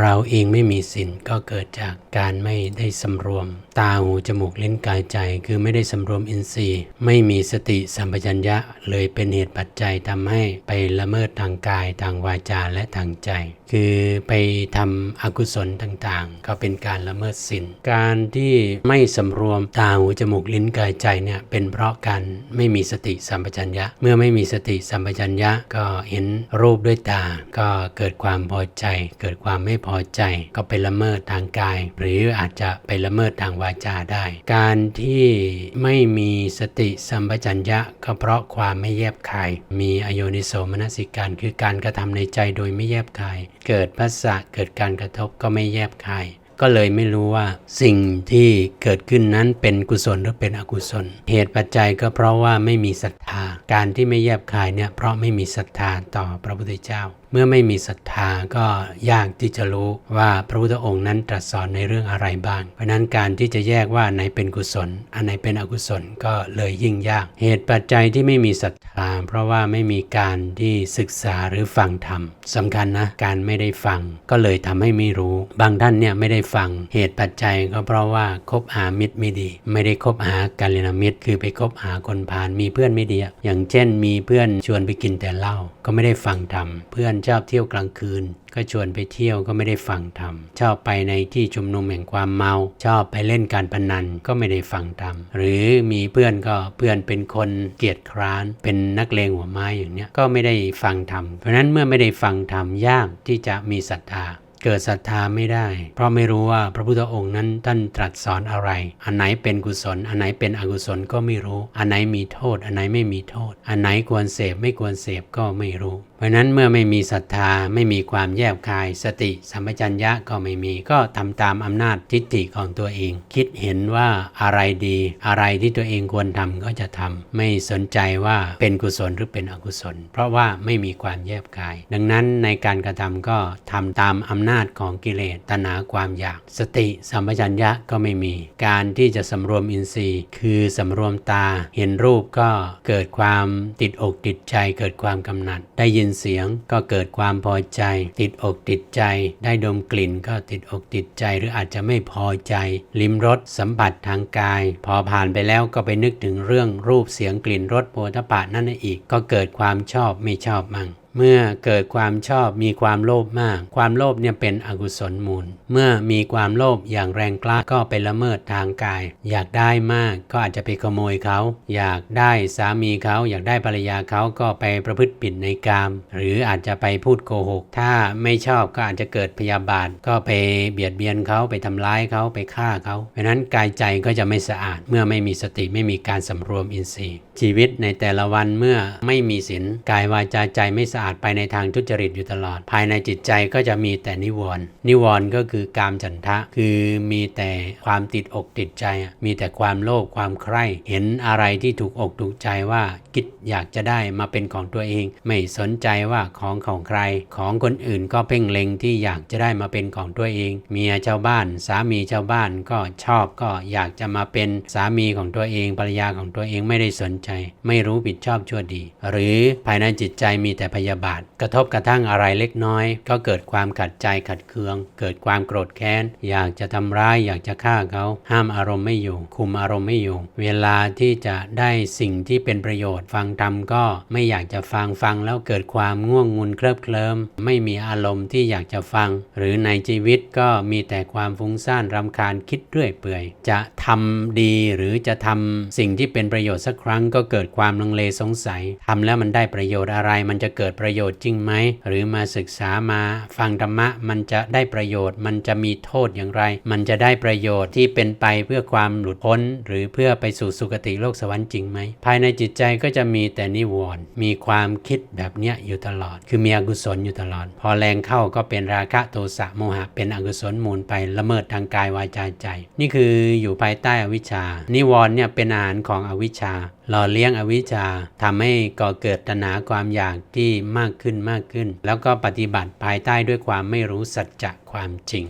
เราเองไม่มีศีลก็เกิดจากการไม่ได้สำรวม ตาหูจมูกลิ้นกายใจ คือไม่ได้สำรวมอินทรีย์ ไม่มีสติสัมปชัญญะเลยเป็นเหตุปัจจัยทำให้ไปละเมิดทางกายทางวาจาและทางใจ คือไปทำอกุศลต่างๆ ก็เป็นการละเมิดศีลการที่ไม่สำรวมตาหูจมูกลิ้นกายใจเนี่ยเป็นเพราะการไม่มีสติสัมปชัญญะ เมื่อไม่มีสติสัมปชัญญะก็เห็นรูปด้วยตา ก็เกิดความพอใจ เกิดความไม่พอใจก็ไปละเมิดทางกาย หรืออาจจะไปละเมิดทางวาจาได้ การที่ไม่มีสติสัมปชัญญะก็เพราะความไม่แยบคาย มีอโยนิโสมนสิการ คือการกระทำในใจโดยไม่แยบคาย เกิดภาษะเกิดการกระทบก็ไม่แยบคายก็เลยไม่รู้ว่าสิ่งที่เกิดขึ้นนั้นเป็นกุศลหรือเป็นอกุศล เหตุปัจจัยก็เพราะว่าไม่มีศรัทธา การที่ไม่แยบคายเนี่ยเพราะไม่มีศรัทธาต่อพระพุทธเจ้าเมื่อไม่มีศรัทธาก็ยากที่จะรู้ว่าพระพุทธองค์นั้นตรัสสอนในเรื่องอะไรบ้าง เพราะนั้นการที่จะแยกว่าไหนเป็นกุศล อันไหนเป็นอกุศลก็เลยยิ่งยาก เหตุปัจจัยที่ไม่มีศรัทธา เพราะว่าไม่มีการที่ศึกษาหรือฟังธรรมสำคัญนะการไม่ได้ฟังก็เลยทำให้ไม่รู้ บางท่านเนี่ยไม่ได้ฟังเหตุปัจจัยก็เพราะว่าคบหามิตรไม่ดี ไม่ได้คบหากัลยามิตร คือไปคบหาคนพาลมีเพื่อนไม่ดีอย่างเช่น มีเพื่อนชวนไปกินแต่เหล้าก็ไม่ได้ฟังธรรมเพื่อนชอบเที่ยวกลางคืน ก็ชวนไปเที่ยวก็ไม่ได้ฟังธรรม ชอบไปในที่ชุมนุมแห่งความเมา ชอบไปเล่นการพนันก็ไม่ได้ฟังธรรม หรือมีเพื่อนก็เพื่อนเป็นคนเกียจคร้าน เป็นนักเลงหัวไม้อย่างเนี้ยก็ไม่ได้ฟังธรรม เพราะนั้นเมื่อไม่ได้ฟังธรรมยากที่จะมีศรัทธาเกิดศรัทธาไม่ได้ เพราะไม่รู้ว่าพระพุทธองค์นั้นท่านตรัสสอนอะไร อันไหนเป็นกุศล อันไหนเป็นอกุศลก็ไม่รู้ อันไหนมีโทษ อันไหนไม่มีโทษ อันไหนควรเสพไม่ควรเสพก็ไม่รู้ เพราะนั้นเมื่อไม่มีศรัทธาไม่มีความแยบคาย สติสัมปชัญญะก็ไม่มีก็ทำตามอำนาจทิฏฐิของตัวเอง คิดเห็นว่าอะไรดี อะไรที่ตัวเองควรทำก็จะทำไม่สนใจว่าเป็นกุศลหรือเป็นอกุศล เพราะว่าไม่มีความแยบคาย ดังนั้นในการกระทำก็ทำตามอำนาจของกิเลสตัณหาความอยาก สติสัมปชัญญะก็ไม่มี การที่จะสำรวมอินทรีย์ คือสำรวมตา เห็นรูปก็เกิดความติดอกติดใจเกิดความกำหนัดได้ยินเสียงก็เกิดความพอใจ ติดอกติดใจ ได้ดมกลิ่นก็ติดอกติดใจหรืออาจจะไม่พอใจ ลิ้มรสสัมผัสทางกาย พอผ่านไปแล้วก็ไปนึกถึงเรื่องรูปเสียงกลิ่นรสโผฏฐะนั่นอีก ก็เกิดความชอบไม่ชอบมั่งเมื่อเกิดความชอบมีความโลภมาก ความโลภเนี่ยเป็นอกุศลมูล เมื่อมีความโลภอย่างแรงกล้าก็ไปละเมิดทางกาย อยากได้มากก็อาจจะไปขโมยเขา อยากได้สามีเขา อยากได้ภรรยาเขาก็ไปประพฤติผิดในกาม หรืออาจจะไปพูดโกหก ถ้าไม่ชอบก็อาจจะเกิดพยาบาท ก็ไปเบียดเบียนเขาไปทำร้ายเขาไปฆ่าเขาเพราะนั้นกายใจก็จะไม่สะอาด เมื่อไม่มีสติไม่มีการสำรวมอินทรีย์ ชีวิตในแต่ละวันเมื่อไม่มีศีลกายวาจาใจไม่สะะอาดไปในทางทุจริตอยู่ตลอด ภายในจิตใจก็จะมีแต่นิวรณ์นิวรณ์ก็คือกามฉันทะ คือมีแต่ความติดอกติดใจ มีแต่ความโลภความใคร่เห็นอะไรที่ถูกอกถูกใจว่าคิดอยากจะได้มาเป็นของตัวเอง ไม่สนใจว่าของของใคร ของคนอื่นก็เพ่งเล็งที่อยากจะได้มาเป็นของตัวเอง เมียชาวบ้าน สามีชาวบ้านก็ชอบก็อยากจะมาเป็นสามีของตัวเองภรรยาของตัวเองไม่ได้สนใจ ไม่รู้ผิดชอบชั่วดี หรือภายในจิตใจมีแต่พยาบาท กระทบกระทั่งอะไรเล็กน้อย ก็เกิดความขัดใจขัดเคือง เกิดความโกรธแค้น อยากจะทำร้ายอยากจะฆ่าเขา ห้ามอารมณ์ไม่อยู่ คุมอารมณ์ไม่อยู่ เวลาที่จะได้สิ่งที่เป็นประโยชน์ ฟังธรรมก็ไม่อยากจะฟังฟังแล้วเกิดความง่วงงุนเคลิบเคลิมไม่มีอารมณ์ที่อยากจะฟัง หรือในชีวิตก็มีแต่ความฟุ้งซ่านรำคาญคิดเรื่อยเปื่อย จะทำดีหรือจะทำสิ่งที่เป็นประโยชน์สักครั้งก็เกิดความลังเลสงสัยทำแล้วมันได้ประโยชน์อะไรมันจะเกิดประโยชน์จริงไหม หรือมาศึกษามาฟังธรรมะมันจะได้ประโยชน์ มันจะมีโทษอย่างไร มันจะได้ประโยชน์ที่เป็นไปเพื่อความหลุดพ้น หรือเพื่อไปสู่สุคติโลกสวรรค์จริงไหม ภายในจิตใจก็จะมีแต่นิวรณ์มีความคิดแบบเนี้ยอยู่ตลอด คือมีอกุศลอยู่ตลอด พอแรงเข้าก็เป็นราคะโทสะโมหะ เป็นอกุศลมูลไปละเมิดทางกายวาจาใจ นี่คืออยู่ภายใต้อวิชชา นิวรณ์เนี่ยเป็นอาหารของอวิชชาหล่อเลี้ยงอวิชชาทำให้ก่อเกิดตัณหาความอยากที่มากขึ้นมากขึ้น แล้วก็ปฏิบัติภายใต้ด้วยความไม่รู้สัจจะความจริง